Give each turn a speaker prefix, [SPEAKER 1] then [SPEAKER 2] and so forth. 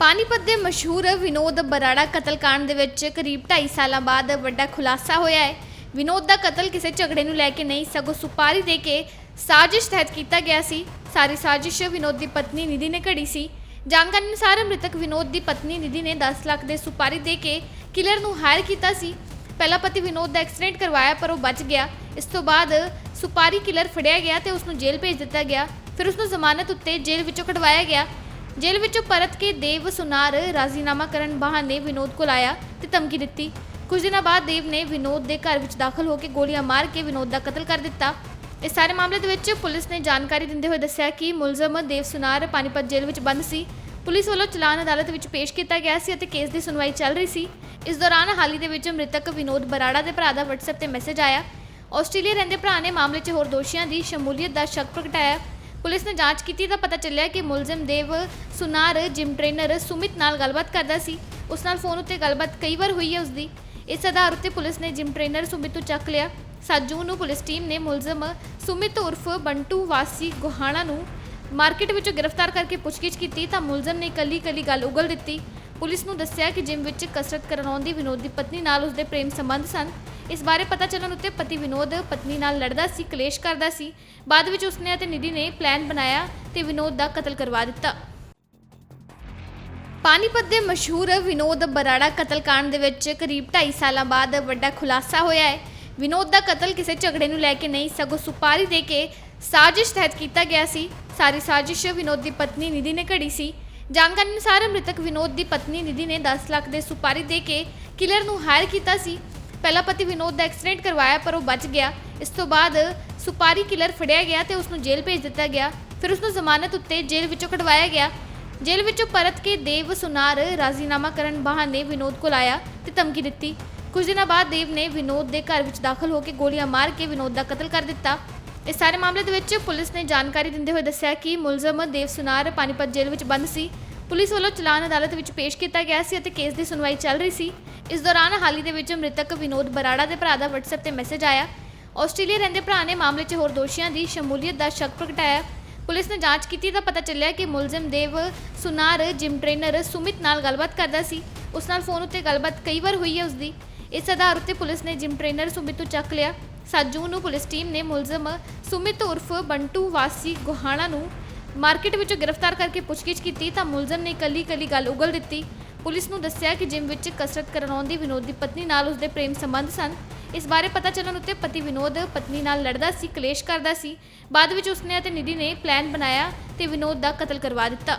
[SPEAKER 1] ਪਾਣੀਪਤ ਦੇ ਮਸ਼ਹੂਰ ਵਿਨੋਦ ਬਰਾੜਾ ਕਤਲकांड ਦੇ ਵਿੱਚ ਕਰੀਬ 2.5 ਸਾਲਾਂ ਬਾਅਦ ਵੱਡਾ ਖੁਲਾਸਾ ਹੋਇਆ ਹੈ। ਵਿਨੋਦ ਦਾ ਕਤਲ ਕਿਸੇ ਝਗੜੇ ਨੂੰ ਲੈ ਕੇ ਨਹੀਂ, ਸਗੋਂ ਸੁਪਾਰੀ ਦੇ ਕੇ ਸਾਜ਼ਿਸ਼ ਤਹਿਤ ਕੀਤਾ ਗਿਆ ਸੀ। ਸਾਰੀ ਸਾਜ਼ਿਸ਼ ਵਿਨੋਦ ਦੀ ਪਤਨੀ ਨਿਧੀ ਨੇ ਘੜੀ ਸੀ। ਜਾਣਕਾਰੀ ਅਨੁਸਾਰ ਮ੍ਰਿਤਕ ਵਿਨੋਦ ਦੀ ਪਤਨੀ ਨਿਧੀ ਨੇ 10 ਲੱਖ ਦੇ ਸੁਪਾਰੀ ਦੇ ਕੇ ਕਿਲਰ ਨੂੰ ਹਾਇਰ ਕੀਤਾ ਸੀ। ਪਹਿਲਾ ਪਤੀ ਵਿਨੋਦ ਦਾ ਐਕਸੀਡੈਂਟ ਕਰਵਾਇਆ, ਪਰ ਉਹ ਬਚ ਗਿਆ। ਇਸ ਤੋਂ ਬਾਅਦ ਸੁਪਾਰੀ ਕਿਲਰ ਫੜਿਆ ਗਿਆ ਤੇ ਉਸ ਨੂੰ ਜੇਲ੍ਹ ਭੇਜ ਦਿੱਤਾ ਗਿਆ। ਫਿਰ ਉਸ ਨੂੰ ਜ਼ਮਾਨਤ ਉੱਤੇ ਜੇਲ੍ਹ ਵਿੱਚੋਂ ਕਢਵਾਇਆ ਗਿਆ। ਜੇਲ੍ਹ ਵਿੱਚੋਂ ਪਰਤ ਕੇ ਦੇਵ ਸੁਨਾਰ ਰਾਜ਼ੀਨਾਮਾ ਕਰਨ ਬਹਾਨੇ ਵਿਨੋਦ ਕੋਲ ਆਇਆ ਤੇ ਧਮਕੀ ਦਿੱਤੀ। ਕੁਝ ਦਿਨਾਂ ਬਾਅਦ ਦੇਵ ਨੇ ਵਿਨੋਦ ਦੇ ਘਰ ਵਿੱਚ ਦਾਖਲ ਹੋ ਕੇ ਗੋਲੀਆਂ ਮਾਰ ਕੇ ਵਿਨੋਦ ਦਾ ਕਤਲ ਕਰ ਦਿੱਤਾ। ਇਸ ਸਾਰੇ ਮਾਮਲੇ ਦੇ ਵਿੱਚ ਪੁਲਿਸ ਨੇ ਜਾਣਕਾਰੀ ਦਿੰਦੇ ਹੋਏ ਦੱਸਿਆ ਕਿ ਮੁਲਜ਼ਮ ਦੇਵ ਸੁਨਾਰ ਪਾਣੀਪਤ ਜੇਲ੍ਹ ਵਿੱਚ ਬੰਦ ਸੀ। ਪੁਲਿਸ ਵੱਲੋਂ ਚਲਾਨ ਅਦਾਲਤ ਵਿੱਚ ਪੇਸ਼ ਕੀਤਾ ਗਿਆ ਸੀ ਅਤੇ ਕੇਸ ਦੀ ਸੁਣਵਾਈ ਚੱਲ ਰਹੀ ਸੀ। ਇਸ ਦੌਰਾਨ ਹਾਲ ਹੀ ਦੇ ਵਿੱਚ ਮ੍ਰਿਤਕ ਵਿਨੋਦ ਬਰਾੜਾ ਦੇ ਭਰਾ ਦਾ WhatsApp ਤੇ ਮੈਸੇਜ ਆਇਆ। ਆਸਟ੍ਰੇਲੀਆ ਰਹਿੰਦੇ ਭਰਾ ਨੇ ਮਾਮਲੇ 'ਚ ਹੋਰ ਦੋਸ਼ੀਆਂ ਦੀ ਸ਼ਮੂਲੀਅਤ ਦਾ ਸ਼ੱਕ ਪ੍ਰਗਟਾਇਆ। ਪੁਲਿਸ ਨੇ ਜਾਂਚ ਕੀਤੀ ਤਾਂ ਪਤਾ ਚੱਲਿਆ ਕਿ ਮੁਲਜ਼ਮ ਦੇਵ ਸੁਨਾਰ, ਜਿਮ ਟ੍ਰੇਨਰ ਸੁਮਿਤ ਨਾਲ ਗੱਲਬਾਤ ਕਰਦਾ ਸੀ। ਉਸ ਨਾਲ ਫੋਨ ਉੱਤੇ ਗੱਲਬਾਤ ਕਈ ਵਾਰ ਹੋਈ ਹੈ ਉਸਦੀ। ਇਸ ਆਧਾਰ ਉੱਤੇ ਪੁਲਿਸ ਨੇ ਜਿਮ ਟ੍ਰੇਨਰ ਸੁਮਿਤ ਤੋਂ ਚੱਕ ਲਿਆ। 7 ਜੂਨ ਨੂੰ ਪੁਲਿਸ ਟੀਮ ਨੇ ਮੁਲਜ਼ਮ ਸੁਮਿਤ ਉਰਫ ਬੰਟੂ ਵਾਸੀ ਗੋਹਾਣਾ ਨੂੰ ਮਾਰਕੀਟ ਵਿੱਚੋਂ ਗ੍ਰਿਫਤਾਰ ਕਰਕੇ ਪੁੱਛਗਿੱਛ ਕੀਤੀ ਤਾਂ ਮੁਲਜ਼ਮ ਨੇ ਕੱਲੀ ਕੱਲੀ ਗੱਲ ਉਗਲ ਦਿੱਤੀ। ਪੁਲਿਸ ਨੂੰ ਦੱਸਿਆ ਕਿ ਜਿਮ ਵਿੱਚ ਕਸਰਤ ਕਰਨ ਆਉਂਦੀ ਵਿਨੋਦ ਦੀ ਪਤਨੀ ਨਾਲ ਉਸਦੇ ਪ੍ਰੇਮ ਸੰਬੰਧ ਸਨ। ਇਸ ਬਾਰੇ ਪਤਾ ਚੱਲਣ ਉੱਤੇ ਪਤੀ ਵਿਨੋਦ ਪਤਨੀ ਨਾਲ ਲੜਦਾ ਸੀ, ਕਲੇਸ਼ ਕਰਦਾ ਸੀ। ਬਾਅਦ ਵਿੱਚ ਉਸਨੇ ਅਤੇ ਨਿਧੀ ਨੇ ਪਲਾਨ ਬਣਾਇਆ ਤੇ ਵਿਨੋਦ ਦਾ ਕਤਲ ਕਰਵਾ ਦਿੱਤਾ। ਪਾਣੀਪਤ ਦੇ ਮਸ਼ਹੂਰ ਵਿਨੋਦ ਬਰਾੜਾ ਕਤਲकांड ਦੇ ਵਿੱਚ ਕਰੀਬ 2.5 ਸਾਲਾਂ ਬਾਅਦ ਵੱਡਾ ਖੁਲਾਸਾ ਹੋਇਆ ਹੈ। ਵਿਨੋਦ ਦਾ ਕਤਲ ਕਿਸੇ ਝਗੜੇ ਨੂੰ ਲੈ ਕੇ ਨਹੀਂ, ਸਗੋਂ ਸੁਪਾਰੀ ਦੇ ਕੇ ਸਾਜ਼ਿਸ਼ ਤਹਿਤ ਕੀਤਾ ਗਿਆ ਸੀ। ਸਾਰੀ ਸਾਜ਼ਿਸ਼ ਵਿਨੋਦ ਦੀ ਪਤਨੀ ਨਿਧੀ ਨੇ ਘੜੀ ਸੀ। ਜਾਣਕਾਰੀ ਅਨੁਸਾਰ ਮ੍ਰਿਤਕ ਵਿਨੋਦ ਦੀ ਪਤਨੀ ਨਿਧੀ ਨੇ 10 ਲੱਖ ਦੇ ਸੁਪਾਰੀ ਦੇ ਕੇ ਕਿਲਰ ਨੂੰ ਹਾਇਰ ਕੀਤਾ ਸੀ। ਪਹਿਲਾ ਪਤੀ ਵਿਨੋਦ ਦਾ ਐਕਸੀਡੈਂਟ ਕਰਵਾਇਆ, ਪਰ ਉਹ ਬਚ ਗਿਆ। ਇਸ ਤੋਂ ਬਾਅਦ ਸੁਪਾਰੀ ਕਿਲਰ ਫੜਿਆ ਗਿਆ ਤੇ ਉਸ ਨੂੰ ਜੇਲ੍ਹ ਭੇਜ ਦਿੱਤਾ ਗਿਆ। ਫਿਰ ਉਸ ਨੂੰ ਜ਼ਮਾਨਤ ਉੱਤੇ ਜੇਲ੍ਹ ਵਿੱਚੋਂ ਕਢਵਾਇਆ ਗਿਆ। ਜੇਲ੍ਹ ਵਿੱਚੋਂ ਪਰਤ ਕੇ ਦੇਵ ਸੁਨਾਰ ਰਾਜ਼ੀਨਾਮਾ ਕਰਨ ਬਹਾਨੇ ਵਿਨੋਦ ਕੋਲ ਆਇਆ ਤੇ ਧਮਕੀ ਦਿੱਤੀ। ਕੁਝ ਦਿਨਾਂ ਬਾਅਦ ਦੇਵ ਨੇ ਵਿਨੋਦ ਦੇ ਘਰ ਵਿੱਚ ਦਾਖਲ ਹੋ ਕੇ ਗੋਲੀਆਂ ਮਾਰ ਕੇ ਵਿਨੋਦ ਦਾ ਕਤਲ ਕਰ ਦਿੱਤਾ। ਇਸ ਸਾਰੇ ਮਾਮਲੇ ਦੇ ਵਿੱਚ ਪੁਲਿਸ ਨੇ ਜਾਣਕਾਰੀ ਦਿੰਦੇ ਹੋਏ ਦੱਸਿਆ ਕਿ ਮੁਲਜ਼ਮ ਦੇਵ ਸੁਨਾਰ ਪਾਣੀਪਤ ਜੇਲ੍ਹ ਵਿੱਚ ਬੰਦ ਸੀ। ਪੁਲਿਸ ਵੱਲੋਂ ਚਲਾਨ ਅਦਾਲਤ ਵਿੱਚ ਪੇਸ਼ ਕੀਤਾ ਗਿਆ ਸੀ ਅਤੇ ਕੇਸ ਦੀ ਸੁਣਵਾਈ ਚੱਲ ਰਹੀ ਸੀ। ਇਸ ਦੌਰਾਨ ਹਾਲ ਹੀ ਦੇ ਵਿੱਚ ਮ੍ਰਿਤਕ ਵਿਨੋਦ ਬਰਾੜਾ ਦੇ ਭਰਾ ਦਾ WhatsApp ਤੇ ਮੈਸੇਜ ਆਇਆ। ਆਸਟ੍ਰੇਲੀਆ ਰਹਿੰਦੇ ਭਰਾ ਨੇ ਮਾਮਲੇ 'ਚ ਹੋਰ ਦੋਸ਼ੀਆਂ ਦੀ ਸ਼ਮੂਲੀਅਤ ਦਾ ਸ਼ੱਕ ਪ੍ਰਗਟਾਇਆ। ਪੁਲਿਸ ਨੇ ਜਾਂਚ ਕੀਤੀ ਤਾਂ ਪਤਾ ਚੱਲਿਆ ਕਿ ਮੁਲਜ਼ਮ ਦੇਵ ਸੁਨਾਰ ਜਿਮ ਟ੍ਰੇਨਰ ਸੁਮਿਤ ਨਾਲ ਗੱਲਬਾਤ ਕਰਦਾ ਸੀ। ਉਸ ਨਾਲ ਫੋਨ ਉੱਤੇ ਗੱਲਬਾਤ ਕਈ ਵਾਰ ਹੋਈ ਹੈ ਉਸਦੀ। ਇਸ ਆਧਾਰ ਉੱਤੇ ਪੁਲਿਸ ਨੇ ਜਿਮ ਟ੍ਰੇਨਰ ਸੁਮਿਤ ਤੋਂ ਚੱਕ ਲਿਆ। 7 ਜੂਨ ਨੂੰ ਪੁਲਿਸ ਟੀਮ ਨੇ ਮੁਲਜ਼ਮ ਸੁਮਿਤ ਉਰਫ ਬੰਟੂ ਵਾਸੀ ਗੋਹਾਣਾ ਨੂੰ ਮਾਰਕੀਟ ਵਿੱਚੋਂ ਗ੍ਰਿਫਤਾਰ ਕਰਕੇ ਪੁੱਛਗਿੱਛ ਕੀਤੀ ਤਾਂ ਮੁਲਜ਼ਮ ਨੇ ਕੱਲੀ ਕੱਲੀ ਗੱਲ ਉਗਲ ਦਿੱਤੀ। ਪੁਲਿਸ ਨੂੰ ਦੱਸਿਆ ਕਿ ਜਿਮ ਵਿੱਚ ਕਸਰਤ ਕਰਨ ਆਉਂਦੀ ਵਿਨੋਦ ਦੀ ਪਤਨੀ ਨਾਲ ਉਸਦੇ ਪ੍ਰੇਮ ਸੰਬੰਧ ਸਨ। ਇਸ ਬਾਰੇ ਪਤਾ ਚੱਲਣ ਉੱਤੇ ਪਤੀ ਵਿਨੋਦ ਪਤਨੀ ਨਾਲ ਲੜਦਾ ਸੀ, ਕਲੇਸ਼ ਕਰਦਾ ਸੀ। ਬਾਅਦ ਵਿੱਚ ਉਸਨੇ ਅਤੇ ਨਿਧੀ ਨੇ ਪਲਾਨ ਬਣਾਇਆ ਤੇ ਵਿਨੋਦ ਦਾ ਕਤਲ ਕਰਵਾ ਦਿੱਤਾ।